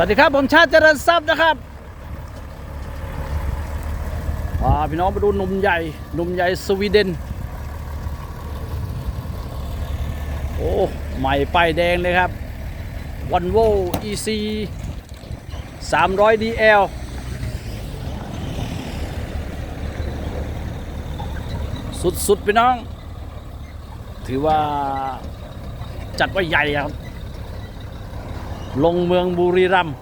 วัสดีครับ ผมชาติเจริญทรัพย์นะครับพาพี่น้องมาดูหนุ่มใหญ่หนุ่มใหญ่สวีเดน โอ้ ใหม่ป้ายแดงเลยครับวันโว EC 300 DL สุดๆพี่น้อง ถือว่าจัดว่าใหญ่ครับ ลงเมืองบุรีรัมย์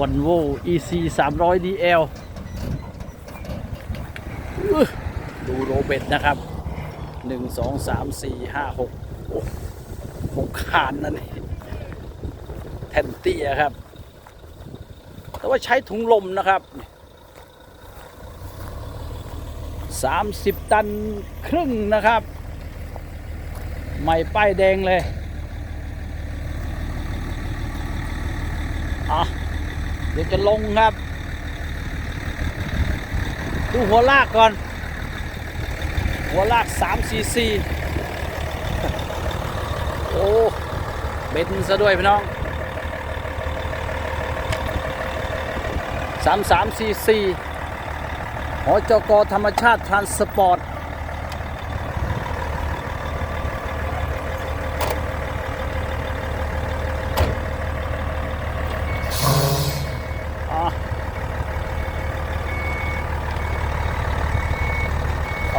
วันโว EC 300 DL ดูโรเบตนะครับ 1 2 3 4 5 6โอ้หกคานนั่นเองแทนเตียครับ แต่ว่าใช้ถุงลมนะครับ 30 ตันครึ่งนะครับใหม่ป้ายแดงเลย อะเดี๋ยวจะลงครับ ดูหัวลากก่อน หัวลาก3 cc โอ้เบนซะด้วยพี่น้อง33 cc หอจกธรรมชาติทรานสปอร์ต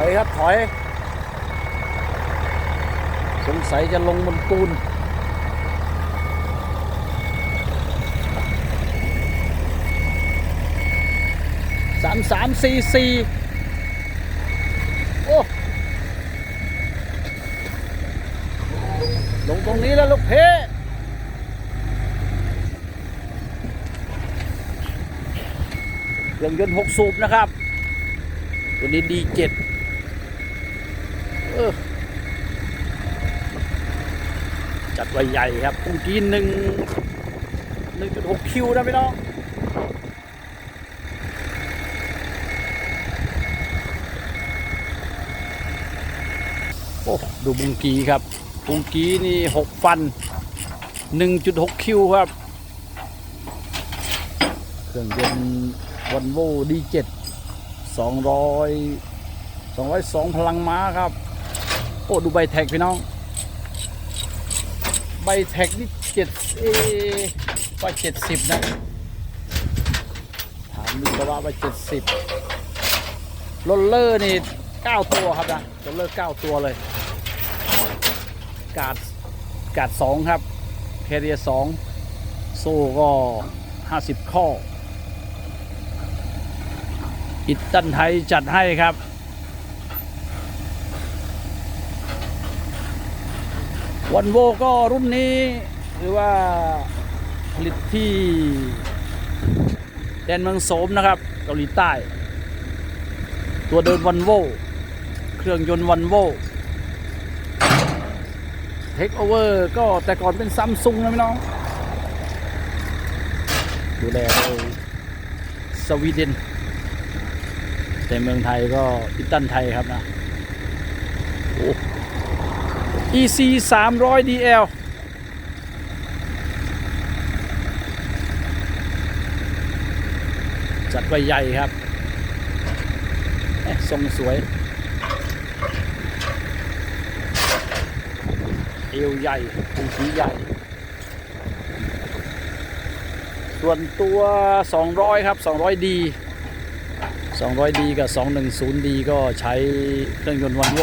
อยครับถอย สงสัยจะลงบนปูนสามสามสี่สี่โอ้ลงตรงนี้แล้วลูกเพเครื่องยนต์หกสูบนะครับ ตัวนี้ดีเจ็ด จัดไว้ใหญ่ครับปุ้งกีนหนึ่งหนึ่งจุดหกคิวนะพี่น้องโอ้ดูบุงกีครับ บุงกีนี่หกฟันหนึ่งจุดหกคิวครับ เครื่องยนต์วันโวดีเจ็ดสองร้อยสองร้อยสองพลังม้าครับ โอ้ดูใบแท็กพี่น้อง ใบแท็กนี่เจ็ดเอว่าเจ็ดสิบนะ ถามดูกระว่าว่าเจ็ดสิบโรลเลอร์นี่เก้าตัวครับนะโรลเลอร์เก้าตัวเลย กาดกาดสองครับแคเรียสองโซ่ก็ห้าสิบข้ออิตตันไทยจัดให้ครับ วันโวก็รุ่นนี้หรือว่าผลิตที่แดนเมืองโสมนะครับเกาหลีใต้ ตัวเดินวันโวเครื่องยนต์วันโวเทคโอเวอร์ก็แต่ก่อนเป็นซัมซุงนะพี่น้อง ดูแลโดยสวีเดน แต่เมืองไทยก็อิตันไทยครับนะโอ้ EC 300 DL จัดไว้ใหญ่ครับทรงสวย เอวใหญ่ปูสีใหญ่ ส่วนตัว 200 ครับ 200D 200D กับ 210D ก็ใช้เครื่องยนต์วันโว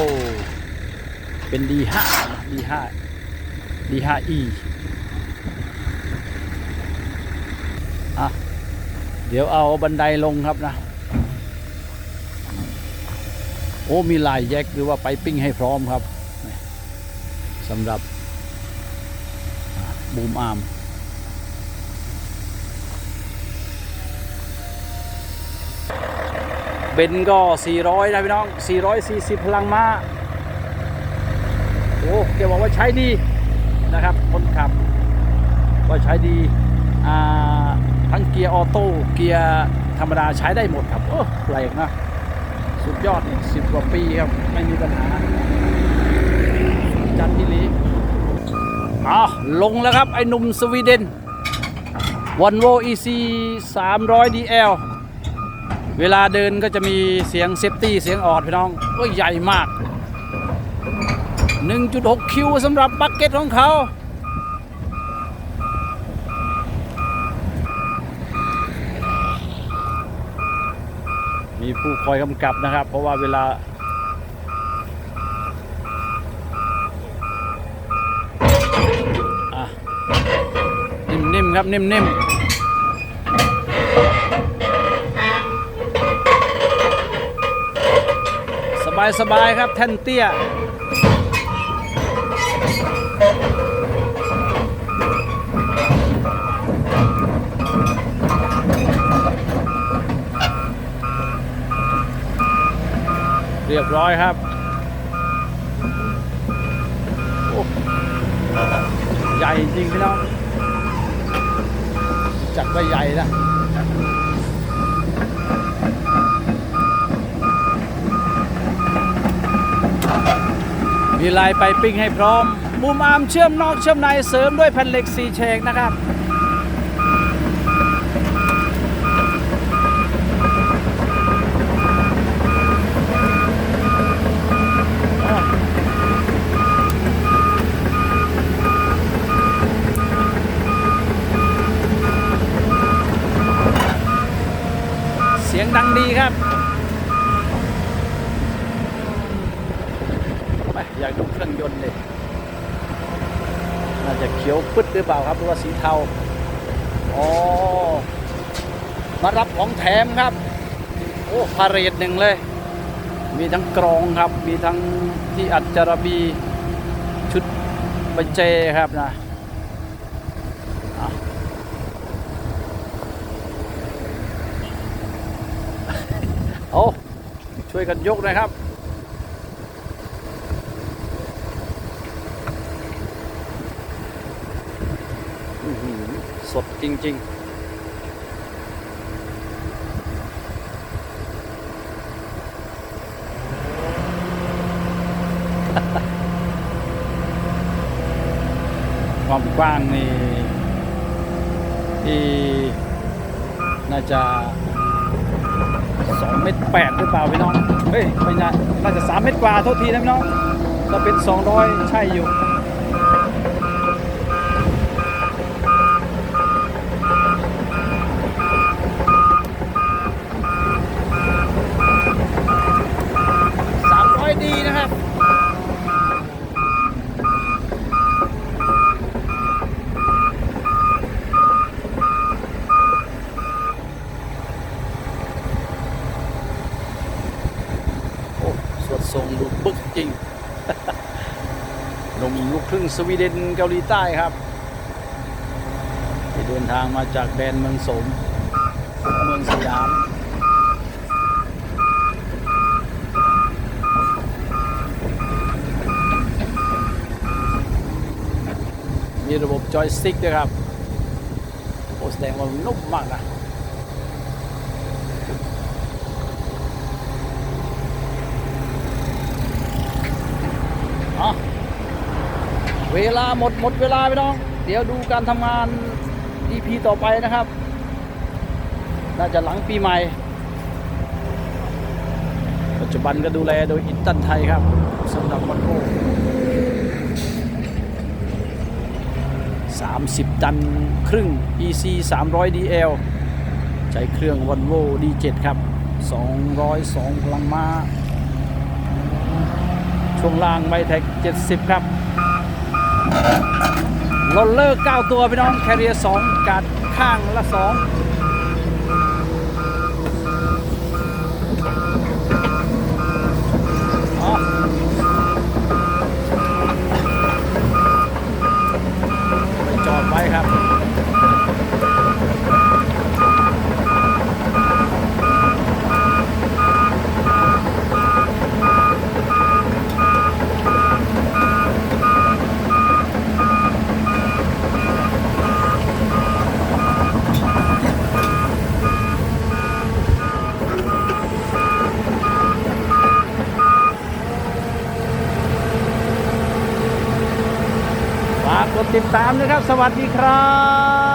เป็น D5 D5 D5E อะ เดี๋ยวเอาบันไดลงครับนะ โอ้ มีลายแยกหรือว่าไปปิ้งให้พร้อมครับสำหรับบูมอาร์มเบนก็ 400 นะพี่น้อง 440 พลังม้า โอ้แกบอกว่าใช้ดีนะครับ คนขับก็ใช้ดีอ่าทั้งเกียร์ออโต้เกียร์ธรรมดาใช้ได้หมดครับโอ้แปลกนะ สุดยอดสิบกว่าปีครับ ไม่มีปัญหา จันทิลีอ๋อลงแล้วครับ ไอ้หนุ่มสวีเดนวันโว EC 300 DL เวลาเดินก็จะมีเสียงเซฟตี้เสียงออดพี่น้องก็ใหญ่มาก 1.6 คิวสำหรับบักเก็ตของเขามีผู้คอยกำกับนะครับ เพราะว่าเวลาอะนิ่มๆครับ นิ่มๆสบาย ๆ ครับ แท่นเตี้ย เรียบร้อยครับใหญ่จริงพี่น้อง จัดว่าใหญ่นะมีลายไปปิ้งให้พร้อม มุมอามเชื่อมนอกเชื่อมในเสริมด้วยแผ่นเหล็กสีเชกนะครับเสียงดังดีครับ ไปอยากดูเครื่องยนต์เลย น่าจะเขียวปึ๊ดหรือเปล่าครับหรือว่าสีเทาอ๋อมารับของแถมครับ โอ้พาเรดหนึ่งเลย มีทั้งกรองครับ มีทั้งที่อัดจารบีชุดใบเจครับนะอะโอ้ช่วยกันยกนะครับ อื้อหือ สดจริง ๆความกว้างนี่ที่น่าจะสองเมตรแปดหรือเปล่าพี่น้อง เฮ้ยไม่น่าน่าจะสามเมตรกว่าโทษทีนะพี่น้องถ้าเป็นสองร้อยใช่อยู่ สามร้อยดีนะครับ โอ้สวดทรงดูบึกจริง ห นมลูกครึ่งสวีเดนเกาหลีใต้ครับที่เดินทางมาจากแดนเมืองสม เมืองสยามมีระบบจอยสติ๊กด้วยครับโอ้แสดงว่านุ่มมากนะ เอา เวลาหมดหมดเวลาไปน้อง เดี๋ยวดูการทำงาน EP ต่อไปนะครับ น่าจะหลังปีใหม่ ปัจจุบันก็ดูแลโดยอินตันไทยครับสำหรับวันโก้30 ตันครึ่ง EC 300 DL ใช้เครื่อง Volvo D7 ครับ 202พลังม้า ช่วงล่างไมแท็ก70 ครับ โรลเลอร์9ตัวพี่น้องแคเรีย2กัดข้างละ 2 อ๋อไปจอดไว้ครับ ฝากกด ติดตามนะครับ สวัสดีครับ